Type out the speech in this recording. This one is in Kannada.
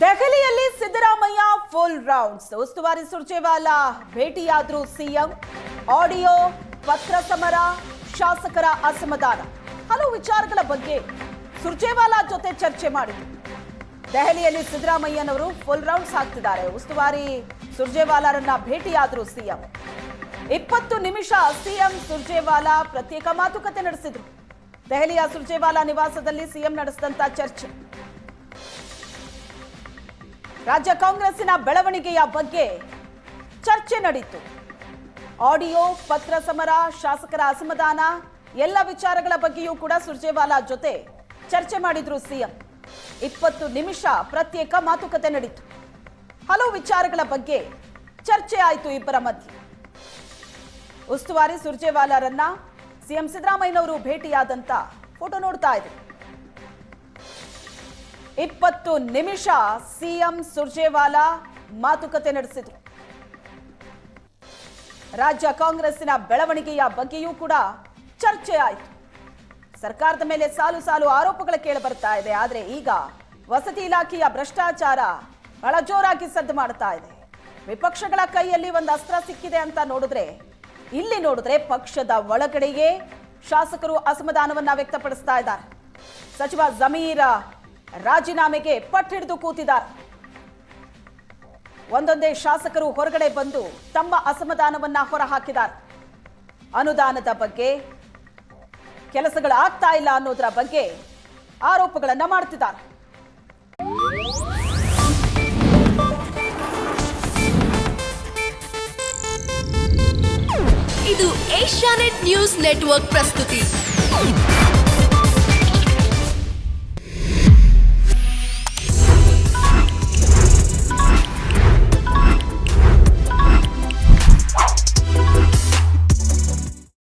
ದೆಹಲಿಯಲ್ಲಿ ಸಿದ್ದರಾಮಯ್ಯ ಫುಲ್ ರೌಂಡ್ಸ್ ಉಸ್ತುವಾರಿ ಸುರ್ಜೇವಾಲಾ, ಭೇಟಿಯಾದ್ರು ಸಿಎಂ. ಆಡಿಯೋ, ಪತ್ರ ಸಮರ, ಶಾಸಕರ ಅಸಮಾಧಾನ. ಹಲವು ವಿಚಾರಗಳ ಬಗ್ಗೆ ಸುರ್ಜೇವಾಲಾ ಜೊತೆ ಚರ್ಚೆ ಮಾಡಿದ್ರು. ದೆಹಲಿಯಲ್ಲಿ ಸಿದ್ದರಾಮಯ್ಯನವರು ಫುಲ್ ರೌಂಡ್ಸ್ ಹಾಕ್ತಿದ್ದಾರೆ. ಉಸ್ತುವಾರಿ ಸುರ್ಜೇವಾಲಾರನ್ನ ಭೇಟಿಯಾದ್ರು ಸಿಎಂ. ಇಪ್ಪತ್ತು ನಿಮಿಷ ಸಿಎಂ ಸುರ್ಜೇವಾಲಾ ಪ್ರತ್ಯೇಕ ಮಾತುಕತೆ ನಡೆಸಿದ್ರು. ದೆಹಲಿಯ ಸುರ್ಜೇವಾಲಾ ನಿವಾಸದಲ್ಲಿ ಸಿಎಂ ನಡೆಸಿದಂತ ಚರ್ಚೆ. ರಾಜ್ಯ ಕಾಂಗ್ರೆಸ್ಸಿನ ಬೆಳವಣಿಗೆಯ ಬಗ್ಗೆ ಚರ್ಚೆ ನಡೆಯಿತು ಆಡಿಯೋ, ಪತ್ರ ಸಮರ, ಶಾಸಕರ ಅಸಮಾಧಾನ, ಎಲ್ಲ ವಿಚಾರಗಳ ಬಗ್ಗೆಯೂ ಕೂಡ ಸುರ್ಜೇವಾಲಾ ಜೊತೆ ಚರ್ಚೆ ಮಾಡಿದ್ರು ಸಿಎಂ. ಇಪ್ಪತ್ತು ನಿಮಿಷ ಪ್ರತ್ಯೇಕ ಮಾತುಕತೆ ನಡೀತು. ಹಲವು ವಿಚಾರಗಳ ಬಗ್ಗೆ ಚರ್ಚೆ ಆಯಿತು ಇಬ್ಬರ ಮಧ್ಯೆ. ಉಸ್ತುವಾರಿ ಸುರ್ಜೇವಾಲಾರನ್ನ ಸಿಎಂ ಸಿದ್ದರಾಮಯ್ಯನವರು ಭೇಟಿಯಾದಂತ ಫೋಟೋ ನೋಡ್ತಾ ಇದ್ರು. ಇಪ್ಪತ್ತು ನಿಮಿಷ ಸಿಎಂ ಸುರ್ಜೇವಾಲಾ ಮಾತುಕತೆ ನಡೆಸಿದರು. ರಾಜ್ಯ ಕಾಂಗ್ರೆಸ್ಸಿನ ಬೆಳವಣಿಗೆಯ ಬಗ್ಗೆಯೂ ಕೂಡ ಚರ್ಚೆ ಆಯಿತು. ಸರ್ಕಾರದ ಮೇಲೆ ಸಾಲು ಸಾಲು ಆರೋಪಗಳು ಕೇಳಿ ಬರ್ತಾ ಇದೆ. ಆದರೆ ಈಗ ವಸತಿ ಇಲಾಖೆಯ ಭ್ರಷ್ಟಾಚಾರ ಬಹಳ ಜೋರಾಗಿ ಸದ್ದು ಮಾಡ್ತಾ ಇದೆ. ವಿಪಕ್ಷಗಳ ಕೈಯಲ್ಲಿ ಒಂದು ಅಸ್ತ್ರ ಸಿಕ್ಕಿದೆ ಅಂತ ನೋಡಿದ್ರೆ, ಇಲ್ಲಿ ನೋಡಿದ್ರೆ ಪಕ್ಷದ ಒಳಗಡೆಯೇ ಶಾಸಕರು ಅಸಮಾಧಾನವನ್ನ ವ್ಯಕ್ತಪಡಿಸ್ತಾ ಇದ್ದಾರೆ. ಸಚಿವ ಜಮೀರ್ ರಾಜೀನಾಮೆಗೆ ಪಟ್ಟಿಡಿದು ಕೂತಿದ್ದಾರೆ. ಒಂದೊಂದೇ ಶಾಸಕರು ಹೊರಗಡೆ ಬಂದು ತಮ್ಮ ಅಸಮಾಧಾನವನ್ನ ಹೊರಹಾಕಿದ್ದಾರೆ. ಅನುದಾನದ ಬಗ್ಗೆ ಕೆಲಸಗಳು ಆಗ್ತಾ ಇಲ್ಲ ಅನ್ನೋದರ ಬಗ್ಗೆ ಆರೋಪಗಳನ್ನ ಮಾಡ್ತಿದ್ದಾರೆ. ಇದು ಏಷ್ಯಾನೆಟ್ ನ್ಯೂಸ್ ನೆಟ್ವರ್ಕ್ ಪ್ರಸ್ತುತಿ.